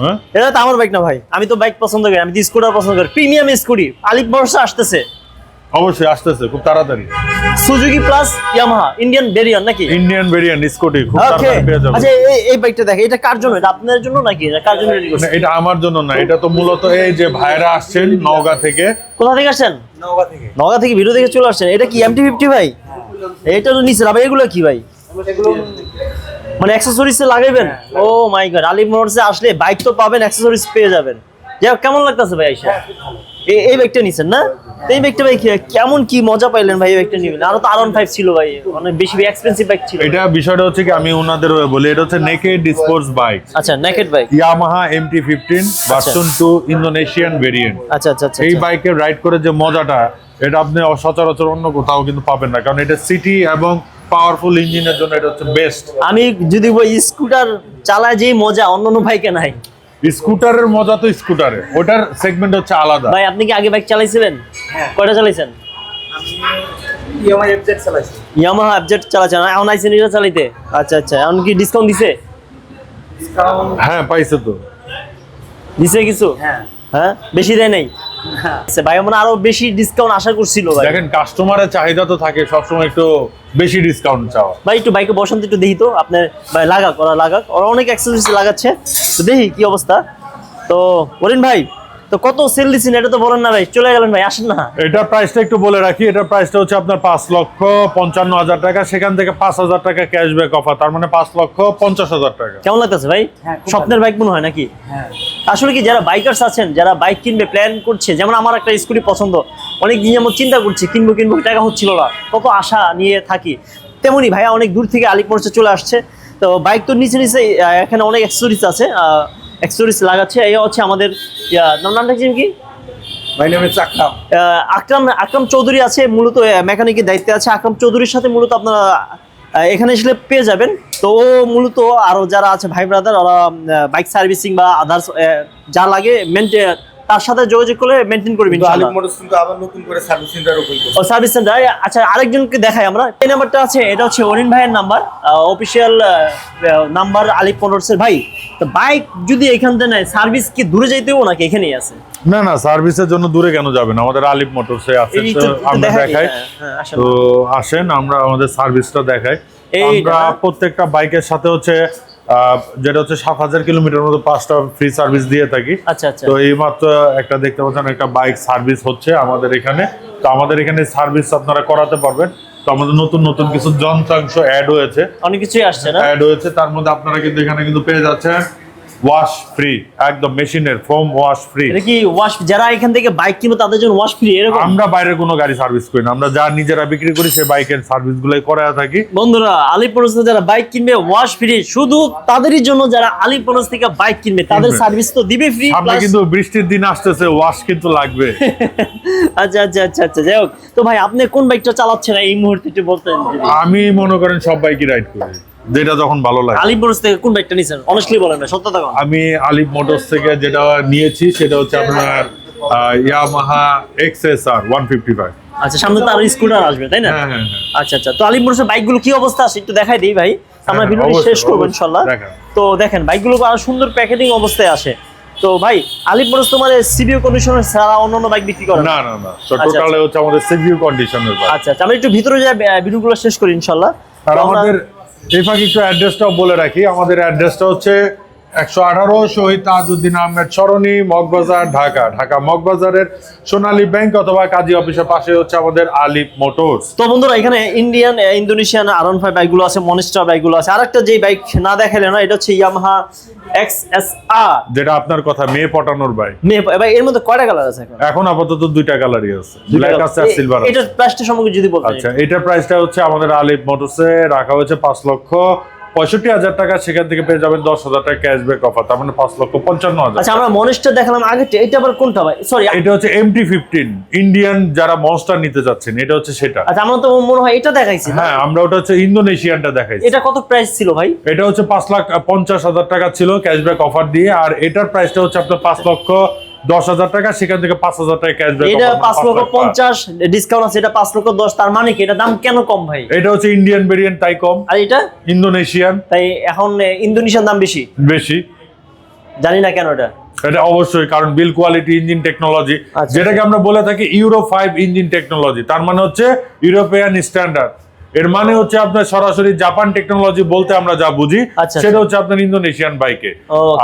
হ্যাঁ? এটা তো আমার বাইক না ভাই। আমি তো বাইক পছন্দ করি আমি তো স্কুটার পছন্দ করি। প্রিমিয়াম স্কুটি আলিপ বর্ষা আসতেছে। অবশ্যই আসতেছে খুব তাড়াতাড়ি। Suzuki plus Yamaha Indian variant নাকি? ইন্ডিয়ান ভেরিয়েন্ট স্কুটি খুব তাড়াতাড়ি পেয়ে যাবে। আচ্ছা এই এই বাইকটা দেখে এটা কার জন্য? এটা আপনার জন্য নাকি? এটা কার জন্য রেডি করছেন? এটা আমার জন্য না এটা তো মূলত এই যে ভাইরা আসছেন নওগাঁ থেকে। কোথা থেকে আসছেন? নওগাঁ থেকে। নগা থেকে ভিডিও দেখে চলে আসছেন। এটা কি এমটি ফিফটি ভাই? এটা তো নিচে আবার এগুলো কি ভাই? এগুলো মানে অ্যাক্সেসরিজ লাগাইবেন? ও মাই গড আলিম মোটরসে আসলে বাইক তো পাবেন অ্যাক্সেসরিজ পেয়ে যাবেন। যাই কেমন লাগতেছে ভাই আইসা এই এই বাইকটা নিছেন না? এই বাইকটা ভাই কেমন কি মজা পাইলেন ভাই এই বাইকটা নিবেন আরও তো আর ফাইভ ছিল ভাই অনেক বেশি এক্সপেন্সিভ বাইক ছিল। এটা বিষয়টা হচ্ছে কি আমি ওনাদের হয়ে বলি এটা হচ্ছে নেকেড স্পোর্টস বাইক আচ্ছা naked bike Yamaha MT fifteen version two Indonesian variant আচ্ছা আচ্ছা আচ্ছা এই আচ্ছা। বাইকে রাইড করে যে মজাটা এটা আপনি সচরাচর অন্য কোথাও কিন্তু পাবেন না কারণ এটা সিটি এবং পাওয়ারফুল ইঞ্জিনের জন্য এটা হচ্ছে বেস্ট আমি যদি বই স্কুটার চালায় যেই মজা অন্য অন্য বাইকে নাই? স্কুটারের মজা তো স্কুটারে ওটার সেগমেন্ট হচ্ছে আলাদা। ভাই আপনি কি আগে বাইক চালাইছিলেন? হ্যাঁ। কয়টা চালাইছেন? ইএমআই এফজেড চালাইছি। ইয়ামাহা অ্যাবজেট চালাচ্ছেন এখন আইসেন এটা চালাইতে? আচ্ছা আচ্ছা। এখন কি ডিসকাউন্ট দিছে? হ্যাঁ পাইছে তো। দিছে কিছু? হ্যাঁ। হ্যাঁ? বেশি দেয় নাই? ভাই মানে আরও বেশি ডিসকাউন্ট আশা করছিল ভাই। দেখেন কাস্টমারের চাহিদা তো থাকে সবসময় একটু বেশি ডিসকাউন্ট চাওয়া। ভাই একটু বাইকে বসন্ত একটু দেখি তো আপনার ভাই লাগাক ওরা লাগাক। ওরা অনেক অ্যাক্সেসরিজ লাগাচ্ছে। তো দেখি কি অবস্থা। তো বলেন ভাই তো কত সেল দিচ্ছেন এটা তো বলেন না ভাই চলে গেলেন ভাই আসেন না। এটার প্রাইসটা একটু বলে রাখি এটার প্রাইসটা হচ্ছে আপনার পাঁচ লক্ষ পঞ্চান্ন হাজার টাকা সেখান থেকে পাঁচ হাজার টাকা ক্যাশব্যাক অফার তার মানে পাঁচ লক্ষ পঞ্চাশ হাজার টাকা। কেমন লাগতেছে ভাই? হ্যাঁ, স্বপ্নের বাইক মনে হয় নাকি? হ্যাঁ। আসলে কি যারা বাইকার্স আছেন যারা বাইক কিনবে প্ল্যান করছে যেমন আমার একটা স্কুটি পছন্দ অনেক দিন যেমন চিন্তা করছি কিনবো কিনবো টাকা হচ্ছিল না কত আশা নিয়ে থাকি। তেমনি ভাইয়া অনেক দূর থেকে আলিপুরসে চলে আসছে তো বাইক তো নিচে নিচে এখানে অনেক অ্যাক্সেসরিজ আছে অ্যাক্সেসরিজ লাগাচ্ছে এই হচ্ছে আমাদের নাম নামটা কি আকরাম আকরাম চৌধুরী আছে মূলত মেকানিকের দায়িত্বে আছে। আকরাম চৌধুরীর সাথে মূলত আপনারা এখানে এসে পেয়ে যাবেন। তো ও মূলত আরও যারা আছে ভাই ব্রাদার ওরা বাইক সার্ভিসিং বা আদার্স যা লাগে মেনটেন তার সাথে যোগাযোগ করলে মেনটেন করবেন আলিম মোটরস কিন্তু আবার নতুন করে সার্ভিস সেন্টার ওপেন করছে। ও সার্ভিস সেন্টার আচ্ছা আরেকজনকে দেখাই আমরা। এই নাম্বারটা আছে এটা হচ্ছে অরিন ভাইয়ের নাম্বার অফিসিয়াল নাম্বার আলিপ মোটরসের ভাই। তো বাইক যদি এখান থেকে নেয় সার্ভিস কি দূরে যাইতে হবে নাকি এখানেই আছে? না না সার্ভিসের জন্য দূরে কেন যাবেন আমাদের আলিপ মোটরসে আছে আমরা দেখাই, হ্যাঁ, হ্যাঁ। তো আসেন আমরা আমাদের সার্ভিসটা দেখাই। আমরা প্রত্যেকটা বাইকের সাথে হচ্ছে যেটা হচ্ছে সাত হাজার কিলোমিটার মতো পাঁচটা ফ্রি সার্ভিস দিয়ে থাকি। আচ্ছা আচ্ছা। তো এই মাত্র একটা দেখতে পাচ্ছেন একটা বাইক সার্ভিস হচ্ছে আমাদের এখানে। তো আমাদের এখানে সার্ভিস আপনারা করাতে পারবেন। তো আমাদের নতুন নতুন কিছু যন্ত্রাংশ অ্যাড হয়েছে। অনেক কিছুই আসছে না? অ্যাড হয়েছে তার মধ্যে আপনারা কিন্তু এখানে কিন্তু পেয়ে যাচ্ছেন ওয়াশ ফ্রি একদম মেশিনের ফোম ওয়াশ ফ্রি এটা কি ওয়াশ যারা এখান থেকে বাইক কিনবে তাদের জন্য ওয়াশ ফ্রি এরকম? আমরা বাইরের কোনো গাড়ি সার্ভিস করি না। আমরা যা নিজেরা বিক্রি করি সেই বাইকের সার্ভিস গুলোই করে থাকি। বন্ধুরা আলিপুরস যারা বাইক কিনবে ওয়াশ ফ্রি শুধু তাদেরই জন্য যারা আলিপুরস থেকে বাইক কিনবে তাদের সার্ভিস তো দিবে ফ্রি সামনে কিন্তু বৃষ্টির দিন আসতেছে ওয়াশ কিন্তু লাগবে। আচ্ছা আচ্ছা আচ্ছা আচ্ছা যাই হোক। তো ভাই আপনি কোন বাইকটা চালাচ্ছেন এই মুহূর্তে একটু বলতেন আমি মনে করেন সব বাইকই রাইড করি। যেটা যখন ভালো লাগে। আলিপুরস থেকে কোন বাইকটা নিছেন? অনেস্টলি বলেন না সত্যতা কোন আমি আলিপ মোটরস থেকে যেটা নিয়েছি সেটা হচ্ছে আপনার Yamaha XSR one fifty five আচ্ছা সামনে তো আর স্কুটার আসবে তাই না? হ্যাঁ হ্যাঁ হ্যাঁ। আচ্ছা আচ্ছা। তো আলিপুরসের বাইকগুলো কি অবস্থা আছে একটু দেখাই দিই ভাই। আমরা ভিডিওটি শেষ করব ইনশাল্লাহ তো দেখেন বাইকগুলো আরও সুন্দর প্যাকেজিং অবস্থায় আসে। তো ভাই আলিপুরস তোমার সিবিও কন্ডিশনের ছাড়া অন্যান্য বাইক বিক্রি করে না? না না তো আচ্ছা, টোটালে হচ্ছে আমাদের সিভিউ কন্ডিশনের বাইক। আচ্ছা আচ্ছা। আমরা একটু ভিতরে যাই ভিডিওগুলো শেষ করি ইনশাল্লাহ আর আমাদের এই ফাঁকে একটু অ্যাড্রেসটাও বলে রাখি। আমাদের অ্যাড্রেসটা হচ্ছে একশো আঠারো শহীদ তাজউদ্দিন আহমেদ সরণি মগবাজার ঢাকা। ঢাকা মগবাজারের সোনালী ব্যাংক অথবা কাজী অফিসের পাশে হচ্ছে আমাদের আলিপ মোটরস। তো বন্ধুরা এখানে ইন্ডিয়ান ইন্দোনেশিয়ান আর ফাইভ বাইকগুলো আছে মনিস্টার বাইকগুলো আছে। আরেকটা যে বাইক না দেখালে না এটা হচ্ছে ইয়ামাহা এক্স এস আর। যেটা আপনার কথা মেয়ে পটানোর বাইক ভাই এর মধ্যে কয়টা কালার আছে এখন? এখন আপাতত দুইটা কালারই আছে। ব্ল্যাক আছে আর সিলভার আছে। এটার প্রাইসটা সম্পর্কে যদি বলতেন আচ্ছা এটার প্রাইসটা হচ্ছে আমাদের আলিপ মোটরসে রাখা হয়েছে পাঁচ লক্ষ পঁয়ষট্টি হাজার টাকা সেখান থেকে পেয়ে যাবেন দশ হাজার টাকা ক্যাশব্যাক অফার তার মানে পাঁচ লক্ষ পঞ্চান্ন হাজার আচ্ছা আমরা মনিস্টার দেখালাম আগে এটা আবার কোনটা ভাই? সরি এটা হচ্ছে এমটি ফিফটিন ইন্ডিয়ান যারা মনস্টার নিতে যাচ্ছেন এটা হচ্ছে সেটা। আচ্ছা আমরা তো মনে হয় এটা দেখাইছি হ্যাঁ আমরা ওটা হচ্ছে ইন্দোনেশিয়ানটা দেখাইছি। এটা কত প্রাইস ছিল ভাই? এটা হচ্ছে পাঁচ লাখ পঞ্চাশ হাজার টাকা ছিল ক্যাশব্যাক অফার দিয়ে আর এটার প্রাইসটা হচ্ছে আপনার পাঁচ লক্ষ দশ হাজার টাকা সেখান থেকে পাঁচ হাজার টাকা ক্যাশব্যাক এটা পাঁচ লক্ষ পঞ্চাশ ডিসকাউন্ট আছে এটা পাঁচ লক্ষ দশ তার মানে কি? এটা দাম কেন কম ভাই? এটা হচ্ছে ইন্ডিয়ান ভেরিয়েন্ট তাই কম আর এটা? ইন্দোনেশিয়ান তাই এখন ইন্দোনেশিয়ার দাম বেশি? বেশি। জানি না কেন এটা। এটা অবশ্যই কারণ বিল কোয়ালিটি ইঞ্জিন টেকনোলজি আচ্ছা। যেটাকে আমরা বলে থাকি ইউরো ফাইভ ইঞ্জিন টেকনোলজি তার মানে হচ্ছে ইউরোপিয়ান স্ট্যান্ডার্ড এর মানে হচ্ছে আপনার সরাসরি জাপান টেকনোলজি বলতে আমরা যা বুঝি আচ্ছা, সেটা হচ্ছে আপনার ইন্দোনেশিয়ান বাইকে।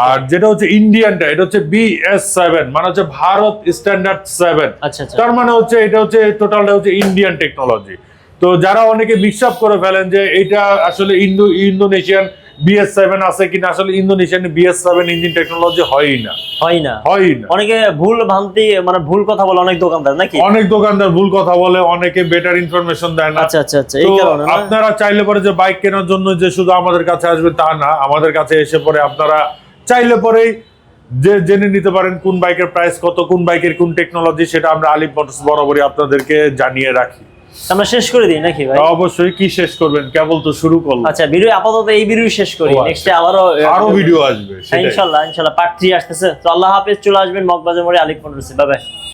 আর যেটা হচ্ছে ইন্ডিয়ানটা এটা হচ্ছে বি এস সেভেন মানে হচ্ছে ভারত স্ট্যান্ডার্ড সেভেন আচ্ছা আচ্ছা। তার মানে হচ্ছে এটা হচ্ছে টোটালটা হচ্ছে ইন্ডিয়ান টেকনোলজি তো যারা অনেকে বিশ্বাস করে ফেলেন যে এটা আসলে ইন্দো ইন্দোনেশিয়ান বিএস সেভেন আছে কিনা? আসলে Indonesian BS seven engine technology হয়ই না। হয় না। হয়ই না। অনেকে ভুল ভ্রান্তি মানে ভুল কথা বলে অনেক দোকানদার নাকি? অনেক দোকানদার ভুল কথা বলে অনেকে বেটার ইনফরমেশন দেয় না। আচ্ছা আচ্ছা আচ্ছা এই কারণে আপনারা চাইলে পরে যে বাইক কেনার জন্য যে শুধু আমাদের কাছে আসবে তা না আমাদের কাছে এসে পরে আপনারা চাইলে পরেই যে জেনে নিতে পারেন কোন বাইকের প্রাইস কত কোন বাইকের কোন টেকনোলজি সেটা আমরা আলিপ মোটরস বরাবরই আপনাদেরকে জানিয়ে রাখি। আমরা শেষ করে দিই নাকি ভাই? অবশ্যই কি শেষ করবেন? কেবল তো শুরু করলাম। আচ্ছা ভিডিও আপাতত এই ভিডিও শেষ করি। নেক্সট আচ্ছা। আবারও আরও ভিডিও আসবে ইনশাআল্লাহ ইনশাআল্লাহ ইনশাল্লাহ ইনশাল্লাহ পার্ট থ্রি আসতেছে। তো আল্লাহ হাফেজ চলে আসবেন মগবাজার মোড়ে আলিফ মোটরসে বাই বাই